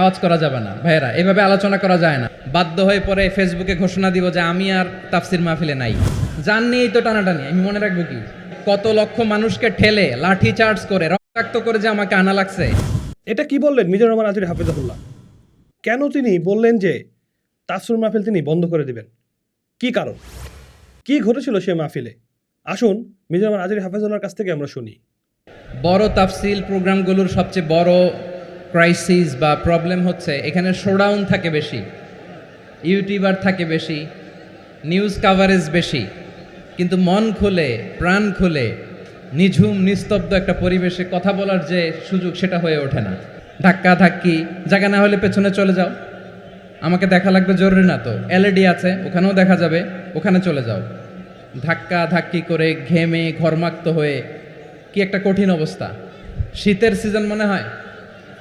আওয়াজ করা যাবে না। ভাইয়েরা এভাবে আলোচনা করা যায় না। বাধ্য হয়ে পরে ফেসবুকে ঘোষণা দিব যে আমি আর তাফসির মাহফিলে নাই। জান নিয়েই তো টানাটানি আমি মনে রাখব কি? কত লক্ষ মানুষকে ঠেলে লাঠি চার্জ করে রক্তাক্ত করে যে আমাকে আনা লাগছে। এটা কি বললেন? মিজানুর রহমান আজরি হাফিজাহুল্লাহ। কেন তিনি বললেন যে তাফসুর মাহফিল তিনি বন্ধ করে দিবেন? কি কারণ? কি ঘটেছিল সে মাহফিলে? আসুন মিজানুর রহমান আজরি হাফিজুল্লাহর কাছ থেকে আমরা শুনি। বড় তাফসিল প্রোগ্রামগুলোর সবচেয়ে বড় ক্রাইসিস বা প্রবলেম হচ্ছে, এখানে শোডাউন থাকে বেশি ইউটিউবার থাকে বেশি নিউজ কাভারেজ বেশি, কিন্তু মন খুলে, প্রাণ খুলে, নিঝুম, নিস্তব্ধ একটা পরিবেশে কথা বলার যে সুযোগ সেটা হয়ে ওঠে না। ধাক্কা ধাক্কি, জায়গা না হলে পেছনে চলে যাও। আমাকে দেখা লাগবে জরুরি না তো। এলইডি আছে, ওখানেও দেখা যাবে, ওখানে চলে যাও। ধাক্কা ধাক্কি করে ঘেমে ঘরমাক্ত হয়ে, কি একটা কঠিন অবস্থা। শীতের সিজন মনে হয়?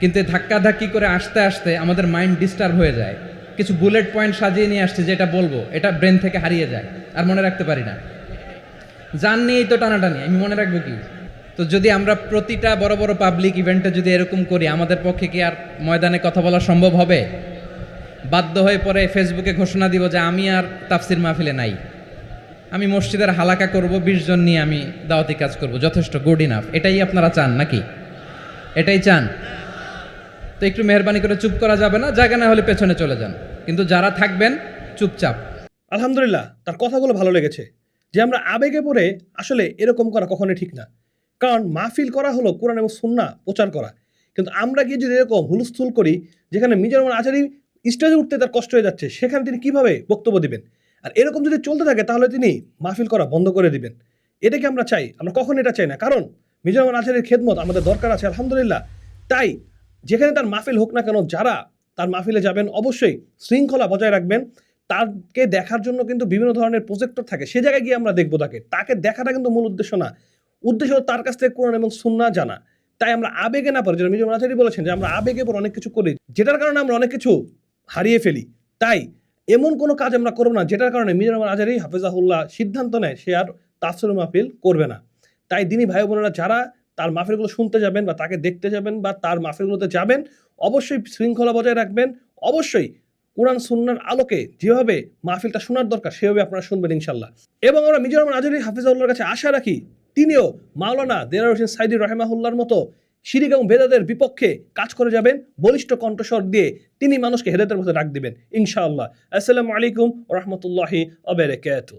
কিন্তু ধাক্কাধাক্কি করে আসতে আসতে আমাদের মাইন্ড ডিস্টার্ব হয়ে যায়। কিছু বুলেট পয়েন্ট সাজিয়ে নিয়ে আসছে যেটা বলব, এটা ব্রেন থেকে হারিয়ে যায়, আর মনে রাখতে পারি না। জান নিয়েই তো টানাটানি, আমি মনে রাখব কি? তো যদি আমরা প্রতিটা বড় বড় পাবলিক ইভেন্টে যদি এরকম করি, আমাদের পক্ষে কি আর ময়দানে কথা বলা সম্ভব হবে? বাধ্য হয়ে পরে ফেসবুকে ঘোষণা দিব যে আমি আর তাফসির মাহফিলে নাই। আমি মসজিদের হালাকা করব, বিশ জন নিয়ে আমি দাওয়াতি কাজ করব, যথেষ্ট গুড ইনাফ এটাই আপনারা চান নাকি? এটাই চান? তো একটু মেহরবানি করে চুপ করা যাবে না, জায়গা না হলে পেছনে চলে যান। কিন্তু যারা থাকবেন, চুপচাপ। আলহামদুলিল্লাহ, তার কথাগুলো ভালো লেগেছে। যে আমরা আবেগে পড়ে আসলে এরকম করা কখনোই ঠিক না। কারণ মাহফিল করা হলো কোরআন এবং সুন্না প্রচার করা। কিন্তু আমরা গিয়ে যদি এরকম হুলস্থুল করি, যেখানে রহমান আচারি স্টেজে উঠতে তার কষ্ট হয়ে যাচ্ছে, সেখানে তিনি কীভাবে বক্তব্য দিবেন? আর এরকম যদি চলতে থাকে, তাহলে তিনি মাহফিল করা বন্ধ করে দিবেন। এটাকে আমরা চাই, আমরা কখন এটা চাই না। কারণ মিজানুর আচারের খেদমত আমাদের দরকার আছে, আলহামদুলিল্লাহ। তাই যেখানে তার মাহফিল হোক না কেন, যারা তার মাহফিলে যাবেন, অবশ্যই শৃঙ্খলা বজায় রাখবেন। তাকে দেখার জন্য কিন্তু বিভিন্ন ধরনের প্রজেক্টর থাকে। সে জায়গায় গিয়ে আমরা দেখব তাকে। তাকে দেখাটা কিন্তু মূল উদ্দেশ্য না। উদ্দেশ্য তার কাছ থেকে কোরআন এবং সুন্না জানা। তাই আমরা আবেগে না পারি যেটা মিজুর মাঝারি বলেছেন যে আমরা আবেগে পর অনেক কিছু করি, যেটার কারণে আমরা অনেক কিছু হারিয়ে ফেলি। তাই এমন কোনো কাজ আমরা করব না, যেটার কারণে মিজুর রহমান আজারি হাফেজাহুল্লাহ সিদ্ধান্ত নেয়, সে আর তাফসুল মাহফিল করবে না। তাই দিনী ভাই বোনেরা, যারা তার মাহফিলগুলো শুনতে যাবেন বা তাকে দেখতে যাবেন বা তার মাহফিলগুলোতে যাবেন, অবশ্যই শৃঙ্খলা বজায় রাখবেন। অবশ্যই কোরআন সুন্নার আলোকে যেভাবে মাহফিলটা শোনার দরকার, সেভাবে আপনারা শুনবেন ইনশাল্লাহ এবং আমরা মিজোরাম আজরি হাফিজাউল্লাহর কাছে আশা রাখি, তিনিও মাওলানা দেরার হোসেন সাইদি রহেমাহুল্লার মতো শিরিক এবং বেদাদের বিপক্ষে কাজ করে যাবেন, বলিষ্ঠ কণ্ঠস্বর দিয়ে তিনি মানুষকে হেদায়তের মধ্যে রাখ দিবেন, ইনশাআল্লাহ। আসসালামু আলাইকুম রহমতুল্লাহি অবেরেকাতু